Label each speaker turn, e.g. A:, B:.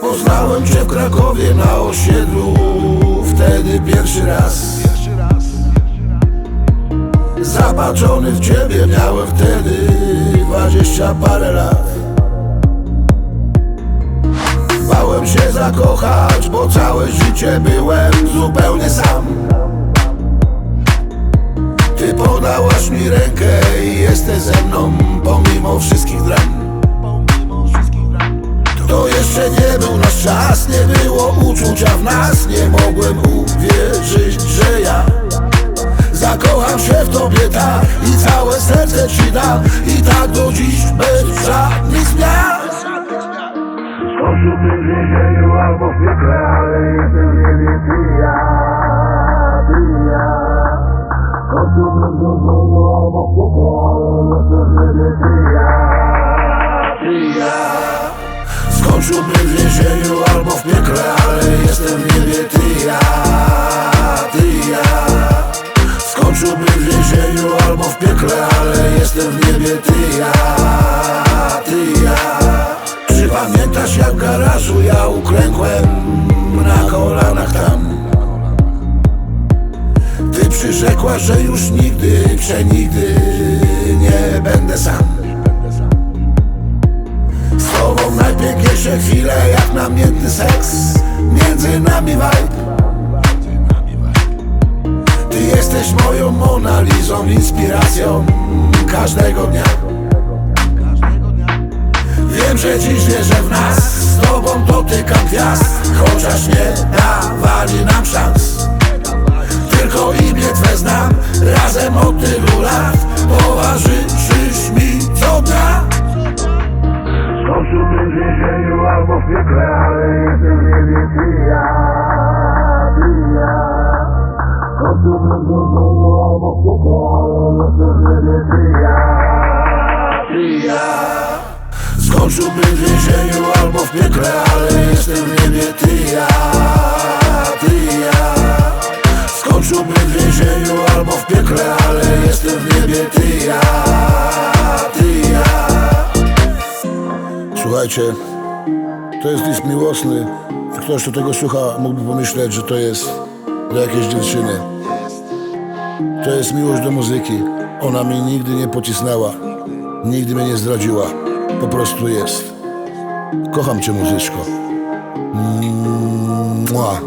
A: Spotkałem cię w Krakowie na osiedlu Wtedy pierwszy raz. Zapatrzony w ciebie miałem wtedy Dwadzieścia parę lat. Bałem się zakochać, bo całe życie byłem zupełnie sam. Ty podałaś mi rękę i jesteś ze mną pomimo wszystkich dram jeszcze nie był nasz czas, nie było uczucia w nas. Nie mogłem uwierzyć, że ja Zakocham się w tobie tak. I całe serce ci dam. I tak do dziś bez żadnych zmian.
B: Skończyłbym w więzieniu albo w piekle, ale jestem w niebie ty i ja,
A: pamiętasz jak w garażu ja uklękłem na kolanach tam. Ty przyrzekłaś, że już nigdy, przenigdy nie będę sam. Z tobą najpiękniejsze chwile jak namiętny seks Między nami vibe Ty jesteś moją Monalizą, inspiracją każdego dnia Wiem, że dziś wierzę w nas Z tobą dotykam gwiazd Chociaż nie dawali nam szans Tylko imię Twe znam Razem od tylu lat Towarzyszysz mi co dnia
B: Skończyłbym w więzieniu albo w piekle, ale jestem w niebie ty ja, ty ja. Skończyłbym w więzieniu albo w piekle, ale jestem w niebie ty ja, ty ja.
A: Skończyłbym w więzieniu albo w piekle, ale jestem w niebie ty i ja, ty i ja Skończyłbym w więzieniu albo w piekle, ale jestem w niebie ty i ja, ty i ja. Słuchajcie, to jest list miłosny Ktoś, kto tego słucha, mógłby pomyśleć, że to jest do jakiejś dziewczyny. To jest miłość do muzyki. Ona mnie nigdy nie pocisnęła Nigdy mnie nie zdradziła Po prostu jest Kocham cię muzyczko mua.